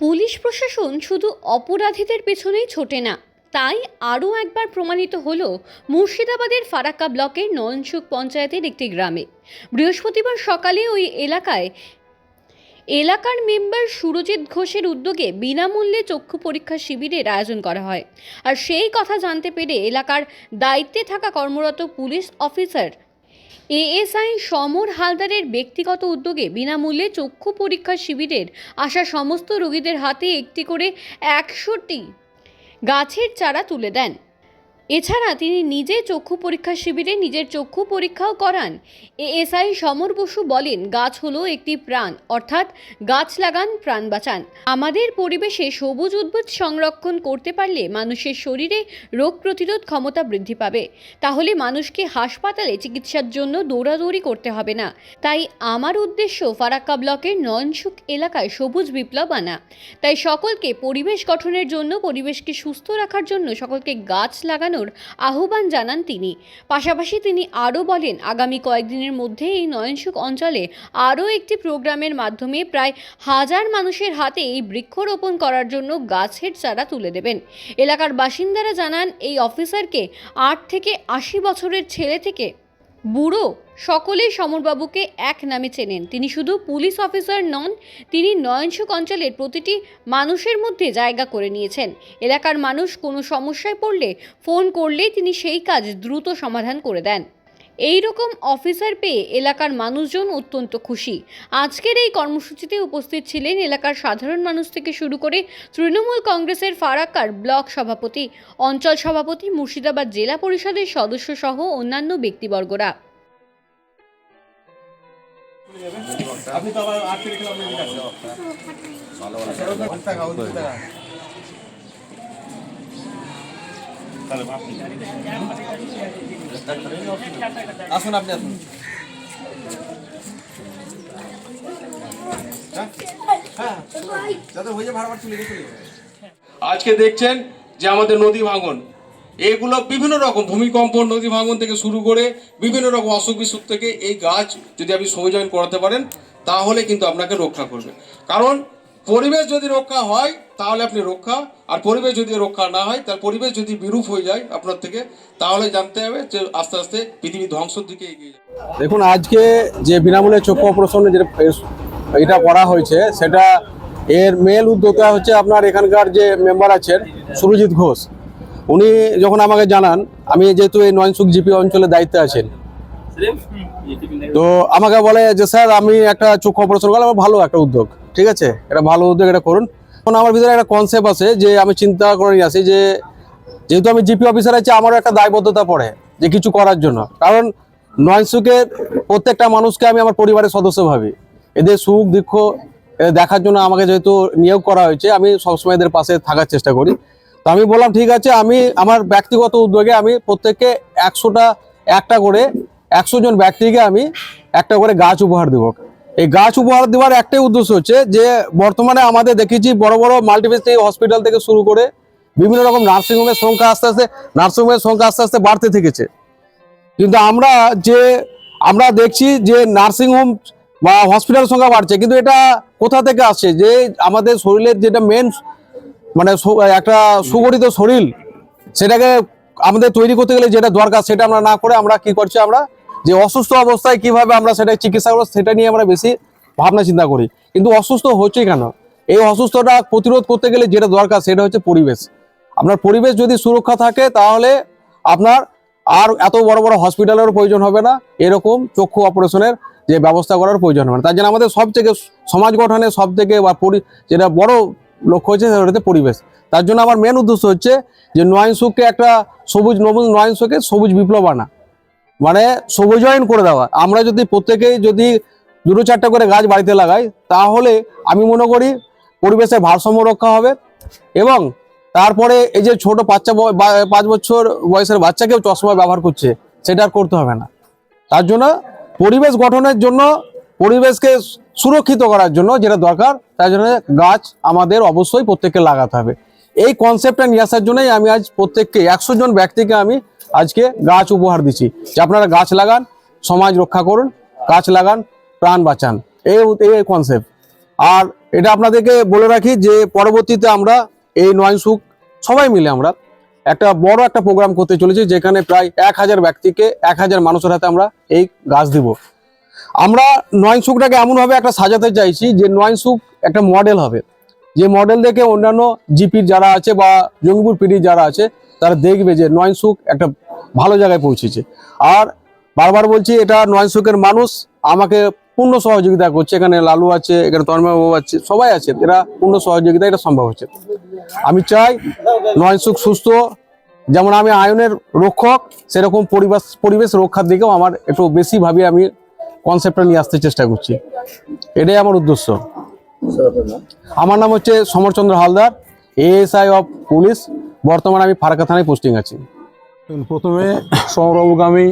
Police প্রশাসন শুধু অপরাধীদের পেছনেই ছোটে না, তাই আরও একবার প্রমাণিত হল মুর্শিদাবাদের ফারাক্কা ব্লকের নয়নসুখ পঞ্চায়েতের একটি গ্রামে। বৃহস্পতিবার সকালে ওই এলাকায় এলাকার মেম্বার সুরজিৎ ঘোষের উদ্যোগে বিনামূল্যে চক্ষু পরীক্ষা শিবিরের আয়োজন করা হয়। আর সেই কথা জানতে পেরে এলাকার দায়িত্বে থাকা কর্মরত পুলিশ অফিসার এএসআই সমর হালদারের ব্যক্তিগত উদ্যোগে বিনামূল্যে চক্ষু পরীক্ষা শিবিরের আসা সমস্ত রোগীদের হাতে একটি করে একশোটি গাছের চারা তুলে দেন। এছাড়া তিনি নিজে চক্ষু পরীক্ষা শিবিরে নিজের চক্ষু পরীক্ষাও করান। এএসআই সমর বসু বলেন, গাছ হলো একটি প্রাণ, অর্থাৎ গাছ লাগান, প্রাণ বাঁচান। আমাদের পরিবেশে সবুজ উদ্ভিদ সংরক্ষণ করতে পারলে মানুষের শরীরে রোগ প্রতিরোধ ক্ষমতা বৃদ্ধি পাবে। তাহলে মানুষকে হাসপাতালে চিকিৎসার জন্য দৌড়াদৌড়ি করতে হবে না। তাই আমার উদ্দেশ্য ফারাক্কা ব্লকের নয়নসুখ এলাকায় সবুজ বিপ্লব আনা। তাই সকলকে পরিবেশ গঠনের জন্য, পরিবেশকে সুস্থ রাখার জন্য সকলকে গাছ লাগানোর আহ্বান জানান তিনি। পাশাপাশি তিনি আরও বলেন, আগামী কয়েকদিনের মধ্যে এই নয়নসুখ অঞ্চলে আরও একটি প্রোগ্রামের মাধ্যমে প্রায় হাজার মানুষের হাতে এই বৃক্ষরোপণ করার জন্য গাছের চারা তুলে দেবেন। এলাকার বাসিন্দারা জানান, এই অফিসারকে আট থেকে আশি বছরের ছেলে থেকে বুড়ো সকলেই সমরবাবুকে এক নামে চেনেন। তিনি শুধু পুলিশ অফিসার নন, তিনি নয়নসুখ অঞ্চলের প্রতিটি মানুষের মধ্যে জায়গা করে নিয়েছেন। এলাকার মানুষ কোনো সমস্যায় পড়লে ফোন করলেই তিনি সেই কাজ দ্রুত সমাধান করে দেন। এই রকম অফিসার পেয়ে এলাকার মানুষজন অত্যন্ত খুশি। আজকের এই কর্মসূচিতে উপস্থিত ছিলেন এলাকার সাধারণ মানুষ থেকে শুরু করে তৃণমূল কংগ্রেসের ফারাক্কার ব্লক সভাপতি, অঞ্চল সভাপতি, মুর্শিদাবাদ জেলা পরিষদের সদস্য সহ অন্যান্য ব্যক্তিবর্গরা। আসুন। আপনি আসুন হ্যাঁ? আজকে দেখছেন যে আমাদের নদী ভাঙন এগুলো বিভিন্ন রকম ভূমিকম্প, নদী ভাঙন থেকে শুরু করে বিভিন্ন রকম অসুখ বিসুখ থেকে এই গাছ যদি আপনি সবুজায়ন করাতে পারেন, তাহলে কিন্তু আপনাকে রক্ষা করবে। কারণ পরিবেশ যদি রক্ষা হয়, তাহলে আপনি রক্ষা, আর পরিবেশ যদি রক্ষা না হয় তার পরিবেশ যদি বিরূপ হয়ে যায় আপনার থেকে, তাহলে জানতে হবে যে আস্তে আস্তে পৃথিবী ধ্বংসের দিকে এগিয়ে যাবে। দেখুন, আজকে যে বিনামূল্যে চক্ষু অপারেশনে যেটা এটা করা হয়েছে, সেটা এর মেল উদ্যোক্তা হচ্ছে আপনার এখানকার যে মেম্বার আছেন, সুরজিৎ ঘোষ। উনি যখন আমাকে জানান, আমি যেহেতু এই নয়নসুখ জিপি অঞ্চলে দায়িত্বে আছেন। তো আমাকে বলে যে, স্যার, আমি একটা চক্ষু অপারেশন করলাম ভালো একটা উদ্যোগ। ঠিক আছে? এটা ভালো উদ্যোগ, এটা করুন। এখন আমার ভিতরে একটা কনসেপ্ট আছে যে, আমি চিন্তা করে নিয়ে আসি যে, যেহেতু আমি জিপি অফিসার আছি, আমারও একটা দায়বদ্ধতা পড়ে যে, কিছু করার জন্য। কারণ নয়নসুখের প্রত্যেকটা মানুষকে আমি আমার পরিবারের সদস্য ভাবি। এদের সুখ, দুঃখ দেখার জন্য আমাকে যেহেতু নিয়োগ করা হয়েছে, আমি সবসময় এদের পাশে থাকার চেষ্টা করি। তো আমি বললাম, ঠিক আছে, আমি আমার ব্যক্তিগত উদ্যোগে আমি প্রত্যেককে একশোটা, একটা করে একশো জন ব্যক্তিকে আমি একটা করে গাছ উপহার দেবো। এই গাছ উপহার দেওয়ার একটাই উদ্দেশ্য হচ্ছে যে, বর্তমানে আমাদের দেখেছি বড় বড় মাল্টিপেসিটি হসপিটাল থেকে শুরু করে বিভিন্ন রকম নার্সিংহোমের সংখ্যা আস্তে আস্তে নার্সিংহোমের সংখ্যা আস্তে আস্তে বাড়তে থেকেছে। কিন্তু আমরা যে, আমরা দেখছি যে নার্সিংহোম বা হসপিটাল সংখ্যা বাড়ছে, কিন্তু এটা কোথা থেকে আসছে? যে আমাদের শরীরের যেটা মেন মানে একটা সুগঠিত শরীর, সেটাকে আমাদের তৈরি করতে গেলে যেটা দরকার সেটা আমরা না করে আমরা কি করছি আমরা, যে অসুস্থ অবস্থায় কীভাবে আমরা সেটা চিকিৎসা করব, সেটা নিয়ে আমরা বেশি ভাবনা চিন্তা করি। কিন্তু অসুস্থ হচ্ছে কেন? এই অসুস্থটা প্রতিরোধ করতে গেলে যেটা দরকার সেটা হচ্ছে পরিবেশ। আপনার পরিবেশ যদি সুরক্ষা থাকে তাহলে আপনার আর এত বড় বড় হসপিটালের প্রয়োজন হবে না, এরকম চক্ষু অপারেশনের যে ব্যবস্থা করার প্রয়োজন হবে না। তার জন্য আমাদের সব থেকে সমাজ গঠনে সব থেকে বা যেটা বড় লক্ষ্য হচ্ছে সেটা হচ্ছে পরিবেশ। তার জন্য আমার মেন উদ্দেশ্য হচ্ছে যে নয়নসুখকে একটা সবুজ নবুজ নয়নসুখে সবুজ বিপ্লব আনা। মানে সবুজায়ন করে দেওয়া। আমরা যদি প্রত্যেকেই যদি দুটো চারটা করে গাছ বাড়িতে লাগাই, তাহলে আমি মনে করি পরিবেশের ভারসাম্য রক্ষা হবে এবং তারপরে এই যে ছোট বাচ্চা পাঁচ বছর বয়সের বাচ্চাকেও চশমা ব্যবহার করছে, সেটা আর করতে হবে না। তার জন্য পরিবেশ গঠনের জন্য পরিবেশকে সুরক্ষিত করার জন্য যেটা দরকার, তার জন্য গাছ আমাদের অবশ্যই প্রত্যেককে লাগাতে হবে। এই কনসেপ্টটা নিয়ে আসার জন্যই আমি আজ প্রত্যেককে একশো জন ব্যক্তিকে আমি আজকে গাছ উপহার দিচ্ছি। যে আপনারা গাছ লাগান, সমাজ রক্ষা করুন, গাছ লাগান, প্রাণ বাঁচান। এই এই কনসেপ্ট আর এটা আপনাদেরকে বলে রাখি যে পরবর্তীতে আমরা এই নয়নসুখ সবাই মিলে আমরা একটা বড় একটা প্রোগ্রাম করতে চলেছি, যেখানে প্রায় এক হাজার ব্যক্তিকে, এক হাজার মানুষের হাতে আমরা এই গাছ দিব। আমরা নয়নসুখটাকে এমনভাবে একটা সাজাতে চাইছি যে নয়নসুখ একটা মডেল হবে। যে মডেল দেখে অন্যান্য জিপির যারা আছে বা জঙ্গিপুর পিডির যারা আছে, তারা দেখবে যে নয়নসুখ একটা ভালো জায়গায় পৌঁছেছে। আর বারবার বলছি, এটা নয়নসুখের মানুষ আমাকে পূর্ণ সহযোগিতা করছে। এখানে লালু আছে, এখানে তন্ময়বাবু আছে, সবাই আছে। এরা পূর্ণ সহযোগিতা, এটা সম্ভব হচ্ছে। আমি চাই নয়নসুখ সুস্থ, যেমন আমি আয়নের রক্ষক, সেরকম পরিবেশ পরিবেশ রক্ষার দিকেও আমার একটু বেশি ভাবে আমি কনসেপ্টটা নিয়ে আসতে চেষ্টা করছি। এটাই আমার উদ্দেশ্য। আমার নাম হচ্ছে Samarchandra Haldar ASI of police বর্তমানে আমি ফারাকা থানায় পোস্টিং আছি। প্রথমে সমরবাবুকে আমি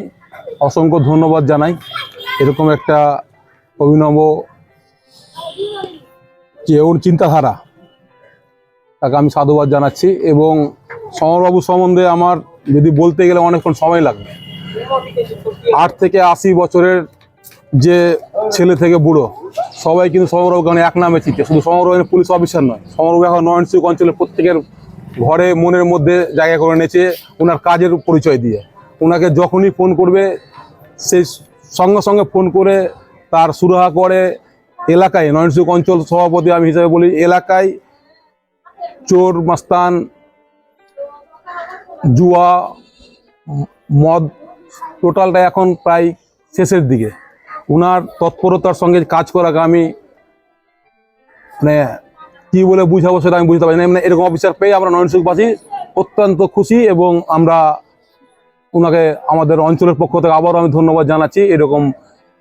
অসংখ্য ধন্যবাদ জানাই। এরকম একটা অভিনব যে ওর চিন্তাধারা তাকে আমি সাধুবাদ জানাচ্ছি এবং সমরবাবু সম্বন্ধে আমার যদি বলতে গেলে অনেকক্ষণ সময় লাগবে। আট থেকে আশি বছরের যে ছেলে থেকে বুড়ো, সবাই কিন্তু সমরবাবুকে গানে এক নামে চিনছে শুধু সমরবাবু পুলিশ অফিসার নয় সমরবাবু এখন নয়নসিক অঞ্চলের প্রত্যেকের ঘরে মনের মধ্যে জায়গা করে নিয়েছে ওনার কাজের পরিচয় দিয়ে। ওনাকে যখনই ফোন করবে, সেই সঙ্গে সঙ্গে ফোন করে তার সুরাহা করে এলাকায় নয়নসুক অঞ্চল সভাপতি আমি হিসাবে বলি, এলাকায় চোর, মাস্তান, জুয়া, মদ, টোটালটা এখন প্রায় শেষের দিকে। ওনার তৎপরতার সঙ্গে কাজ করাকে আমি মানে কি বলে বুঝাবো সেটা আমি বুঝতে পারি না। মানে এরকম অফিসার পেয়ে আমরা নয়নসুখবাসী অত্যন্ত খুশি এবং আমরা ওনাকে আমাদের অঞ্চলের পক্ষ থেকে আবারও আমি ধন্যবাদ জানাচ্ছি এরকম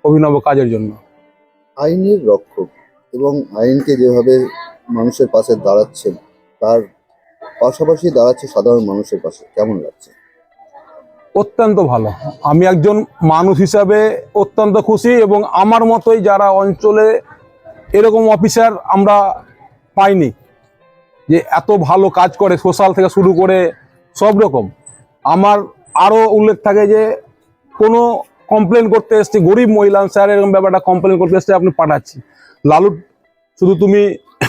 অভিনব কাজের জন্য। আইনের রক্ষক এবং আইনকে যেভাবে মানুষের পাশে দাঁড়াচ্ছেন, তার পাশাপাশি দাঁড়াচ্ছে সাধারণ মানুষের পাশে, কেমন লাগছে? অত্যন্ত ভালো। আমি একজন মানুষ হিসাবে অত্যন্ত খুশি এবং আমার মতোই যারা অঞ্চলে এরকম অফিসার আমরা পাইনি, যে এত ভালো কাজ করে সোশ্যাল থেকে শুরু করে সব রকম। আমার আরও উল্লেখ থাকে যে কোনো কমপ্লেন করতে এসছি, গরিব মহিলা, স্যার এরকম ব্যাপারটা কমপ্লেন করতে এসছে, আপনি পাঠাচ্ছি। লালু, শুধু তুমি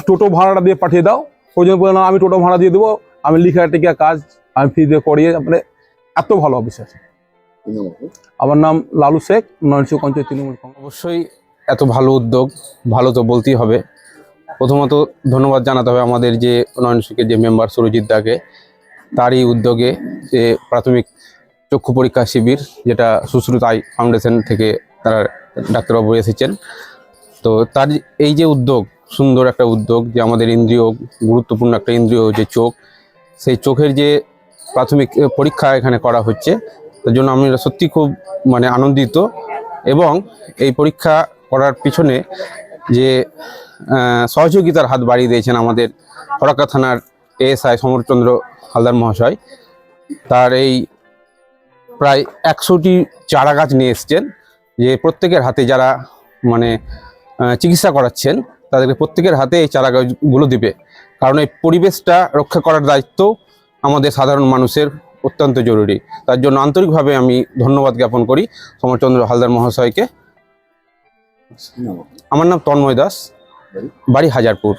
টোটো ভাড়াটা দিয়ে পাঠিয়ে দাও, ওই জন্য আমি টোটো ভাড়া দিয়ে দেবো, আমি লিখা টিকা কাজ, আমি ফ্রি দিয়ে করিয়ে মানে এত ভালো আপনার? আমার নাম লালু শেখ নয়নসুক অঞ্চল তৃণমূল অবশ্যই এত ভালো উদ্যোগ, ভালো তো বলতেই হবে। প্রথমত ধন্যবাদ জানাতে হবে আমাদের যে নয়নসুখের যে মেম্বার সুরজিৎ দাকে, তারই উদ্যোগে যে প্রাথমিক চক্ষু পরীক্ষা শিবির, যেটা সুশ্রুত আই ফাউন্ডেশন থেকে তারা ডাক্তারবাবু এসেছেন। তো তার এই যে উদ্যোগ, সুন্দর একটা উদ্যোগ, যে আমাদের ইন্দ্রিয়, গুরুত্বপূর্ণ একটা ইন্দ্রিয় যে চোখ, সেই চোখের যে প্রাথমিক পরীক্ষা এখানে করা হচ্ছে। তার জন্য আমি সত্যি খুব মানে আনন্দিত এবং এই পরীক্ষা করার পিছনে যে সহযোগিতার হাত বাড়িয়ে দিয়েছেন আমাদের ফরাক্কা থানার এএসআই সমরচন্দ্র হালদার মহাশয়। তার এই প্রায় একশোটি চারা গাছ নিয়ে এসছেন, যে প্রত্যেকের হাতে যারা মানে চিকিৎসা করাচ্ছেন, তাদেরকে প্রত্যেকের হাতে এই চারা গাছগুলো দিবে। কারণ এই পরিবেশটা রক্ষা করার দায়িত্ব আমাদের সাধারণ মানুষের অত্যন্ত জরুরি তার জন্য আন্তরিকভাবে আমি ধন্যবাদ জ্ঞাপন করি সমরচন্দ্র হালদার মহাশয়কে? আমার নাম তন্ময় দাস, বাড়ি হাজারপুর